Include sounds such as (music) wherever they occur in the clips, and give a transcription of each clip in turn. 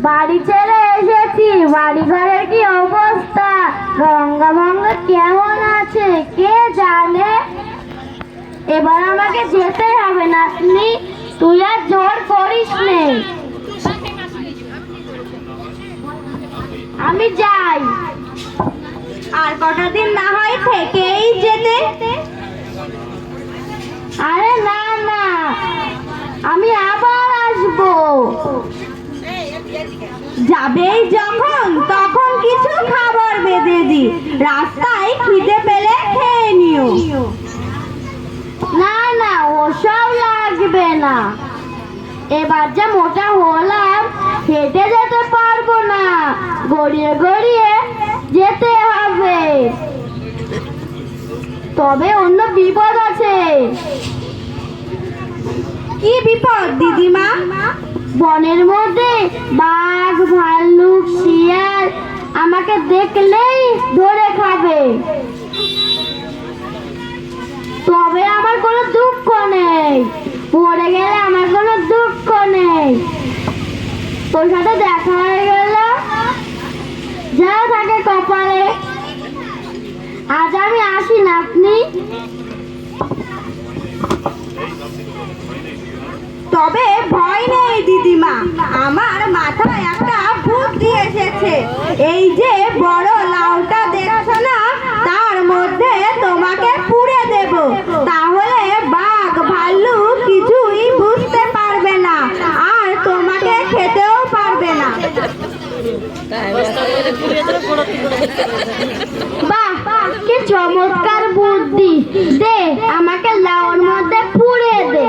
বাড়ি ছেড়ে এসেছি, বাড়ি ঘরের কি অবস্থা? গঙ্গা ভঙ্গা কেমন আছে? কে জানে? এবার আমাকে যেতে হবে, নাতনি। তুই আর জোর করিস নে। আমি যাই। আর কটা দিন না হয় থেকেই যেতে। আরে না না। আমি আবার আসব যাবেই যখন, তখন কিছু খাবার বেঁধে দি রাস্তায় খিদে পেলে খেয়ে নিও। না না, ওসব লাগবে না। এবার যা মোটা হলাম, হেঁটে যেতে পারব না। গড়িয়ে গড়িয়ে যেতে হবে। তবে অন্য বিপদ আছে কি বিপদ দিদিমা, বনের মধ্যে বাঘ, ভাল্লুক, শিয়াল আমাকে দেখলেই ধরে খাবে। তবে আমার কোনো দুঃখ নেই মরে গেলে আমার কোনো দুঃখ নেই। তোর সাথে দেখা হয়ে গেল। যা থাকে কপালে। আজ আমি আসি না আপনি? তবে ভয় নেই, দিদিমা। আমার মাথায় একটা বুদ্ধি এসেছে। এই যে বড় লাউটা দেখছ না, তার মধ্যে তোমাকে পুড়ে দেব। তাহলে বাঘ ভাল্লুক কিছুই বুঝতে পারবে না, আর তোমাকে খেতেও পারবে না। বাহ, কি চমৎকার বুদ্ধি। দে, আমাকে লাউর মধ্যে পুড়ে দে।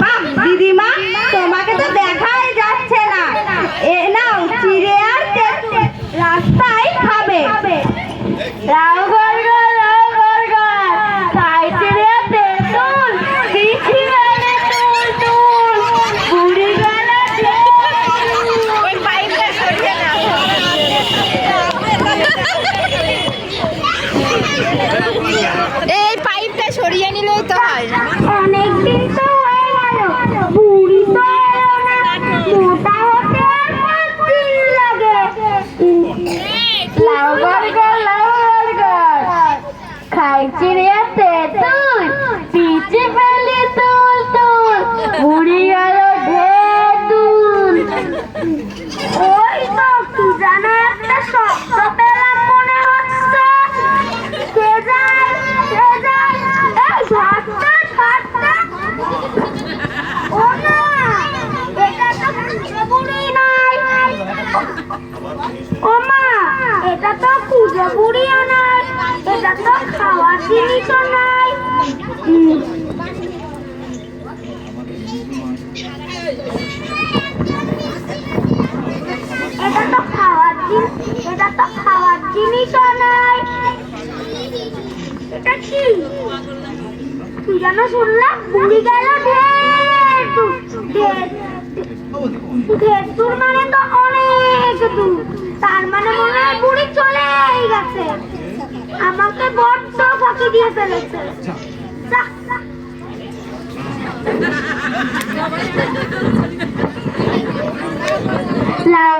বাহ দিদিমা তোমাকে তো দেখাই যাচ্ছে না এ নাও চিড়ে আর তেঁতুল রাস্তায় খাবে লাউ গড়গড় লাউ গড়গড় খাইছে রে তেঁতুল দিছি মানে তুল তুল বুড়ি গেল ওই পাইপটা সরিয়ে না এই পাইপটা সরিয়ে নিলেই তো হয় অনেকদিন তো হয়ে গেল বুড়ি তো এলো না মোটা হতে আর কতদিন লাগে লাউ গড়গড় লাউ গড়গড় খাইছি রে তেঁতুল পিছে ফেলি তুল তুল বুড়ি গেল ঢেতুল ওই তো কি জানো একটা শব্দ পেলাম মনে হচ্ছে কে যায় কে যায় এই ভাতটা ভাতটা ও না এটা তো কুজো বুড়ি নয় ও মা এটা তো কুজো বুড়িও নয়, এটা তো খাওয়ার জিনিসও নয়। এটা তো খাওয়ার জিনিস এটা তো খাওয়ার জিনিসও নয়। এটা কি? তুই যেন শুনলাম, বুড়ি গেল ঢের ঢের দূর মানে তো অনেক দূর। তার মানে মনে হয় বুড়ি চলেই গেছে। আমাকে বড্ড ফাঁকি দিয়ে ফেলেছে। (laughs) লাউ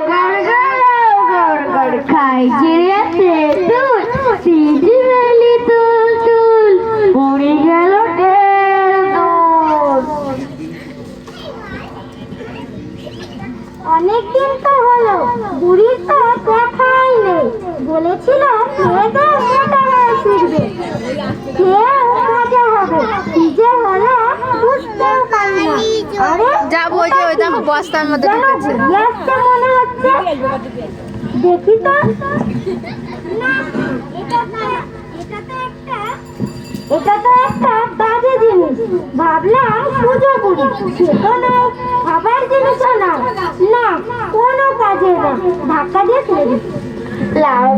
অনেকদিন তো হলো বুড়ির তো দেখাই নেই। বলেছিল তো হয়ে ফিরবে। খেয়ে মজা হবে কি যে হলো বুঝতেও পারি না। আরে যাব ওই যে ওই দেখো বস্তার মধ্যে ঢুকেছে। ঘুরে মনে হচ্ছে দেখি তো। না এটা তো এটা তো একটা এটা তো একটা বাজে জিনিস। ভাবলাম পুজো করি সে তো নয় খাবার জিনিসও না যেও না ধাক্কা দিয়ে ফেলে দিচ্ছি লাউ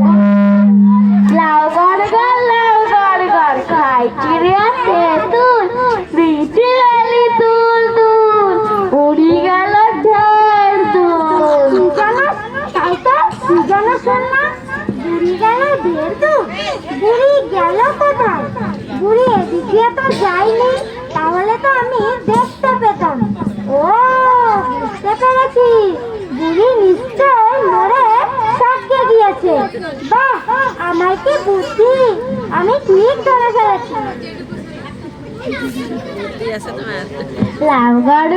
লাউ গড় গড় লাউ গড় গড় খাই চিড়ে আছে তুল, মিঠে আলি তুল তুল। উড়ি গেল ঢের তুল জানো তাই তো জানো শোন না বুড়ি গেল ঢের তুল বুড়ি গেল কোথায়? বুড়ি এদিকে তো যাইনি তাহলে তো আমি দেখতে পেতাম। ও বাহ আমার কি বুদ্ধি। আমি ঠিক ধরে ফেলেছি। লাউ গড়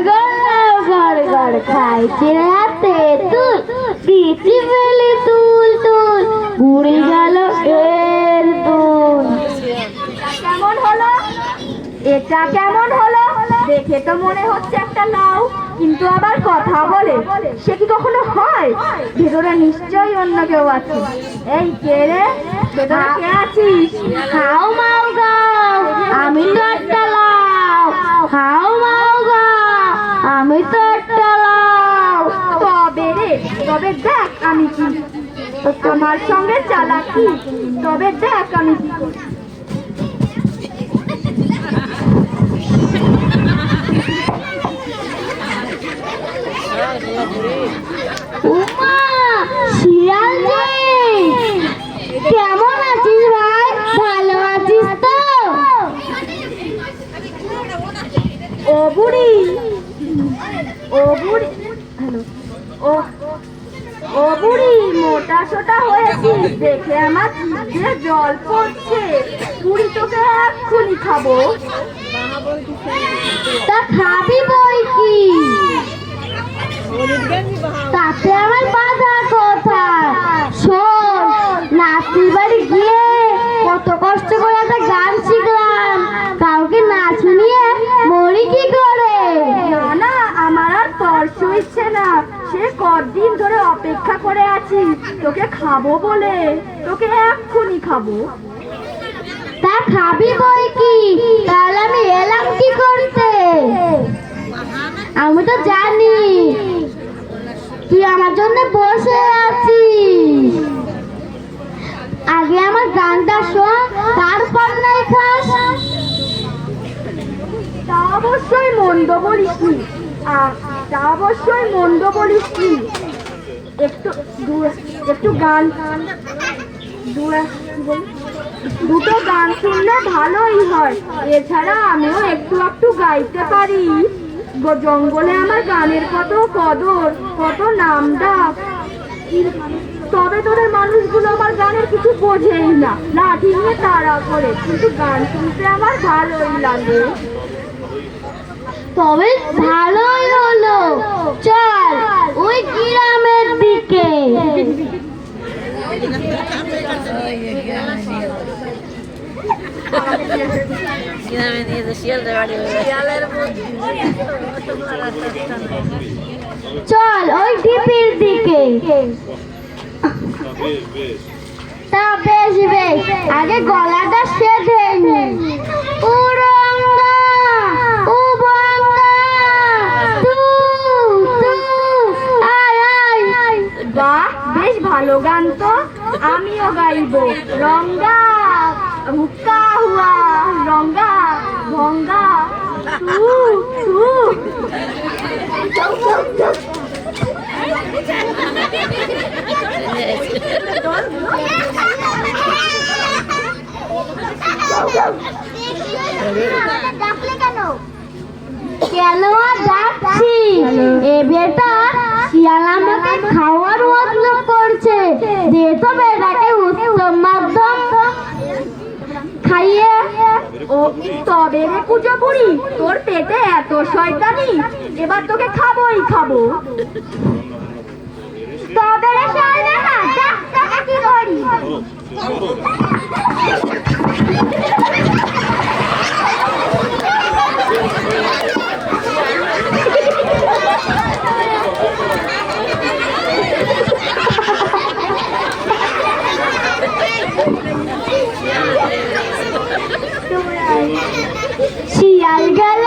গড় গড় খাইছে রাতে তুল দিচ্ছি ফেলে তুল তুল এটা কেমন হলো? দেখে তো মনে হচ্ছে একটা লাউ। কিন্তু আবার কথা বলে, সে কি কখনো হয়? ভেতরে নিশ্চয়ই অন্য কেউ আছে। এই কে রে? ভেতরে কে আছিস? খাও মাও গাও আমি তো একটা লাউ। খাও মাও গাও আমি তো একটা লাউ। তবে রে, তবে দেখ আমি কি। আমার সঙ্গে চালাকি, তবে দেখ আমি কি করি। উমা শিয়াল যে কেমন আছিস ভাই ভালো আছিস তো ও বুড়ি ও বুড়ি হ্যালো। ও ও বুড়ি, মোটা সোটা হয়েছিস, দেখে আমার জিভে জল পড়ছে। বুড়ি, তোকে এক্ষুনি খাব। তা খাবি বই কি? তাতে আমার বাধা কোথায় শোন নাতির বাড়ি গিয়ে কত কষ্ট করে একটা গান শিখলাম কাউকে না শুনিয়ে মরি কি করে না না আমার আর তর্স ইচ্ছে না সে কদিন ধরে অপেক্ষা করে আছি। তোকে খাব বলে। তোকে এক্ষুনি খাব। তা খাবি বই কি? তাহলে আমি এলাম কি করতে? আমি তো জানি। তুই আমার জন্য বসে আছিস। আগে আমার গানটা শোন তারপর নাই খাস। তা অবশ্যই মন্দ বলিস তা অবশ্যই মন্দ বলিস। একটু একটু গান। দুটো গান শুনলে ভালোই হয়। এছাড়া আমিও একটু একটু গাইতে পারি। জঙ্গলে আমার গানের কত কদর, কত নাম ডাক তবে তোদের মানুষগুলো আমার গানের কিছু বোঝেই না। লাঠি নিয়ে তাড়া করে। কিন্তু গান শুনতে আমার ভালোই লাগে। তবে ভালোই হলো। চল, ওই গ্রামের দিকে। চল, ওই ডিপির দিকে। তা বেশ বেশ। আগে গলাটা সেধে নি উরঙ্গা উবঙ্গা তু তু আয় আয় বাহ বেশ ভালো গান তো গাইবো রঙ্গা হুক্কা হুয়া রঙ্গা ভঙ্গা তু তু কেন আর ডাকছি এ বেটা শিয়াল আমাকে খাওয়ার মতন করছে দে তো বেটাকে উত্তম মাধ্যম খাইয়ে ও তবে রে কুজো বুড়ি, তোর পেটে এত শয়তানি, এবার তোকে খাবোই খাব। তবে রে শয়তানা, দেখ তোকে কি করি। শিয়াল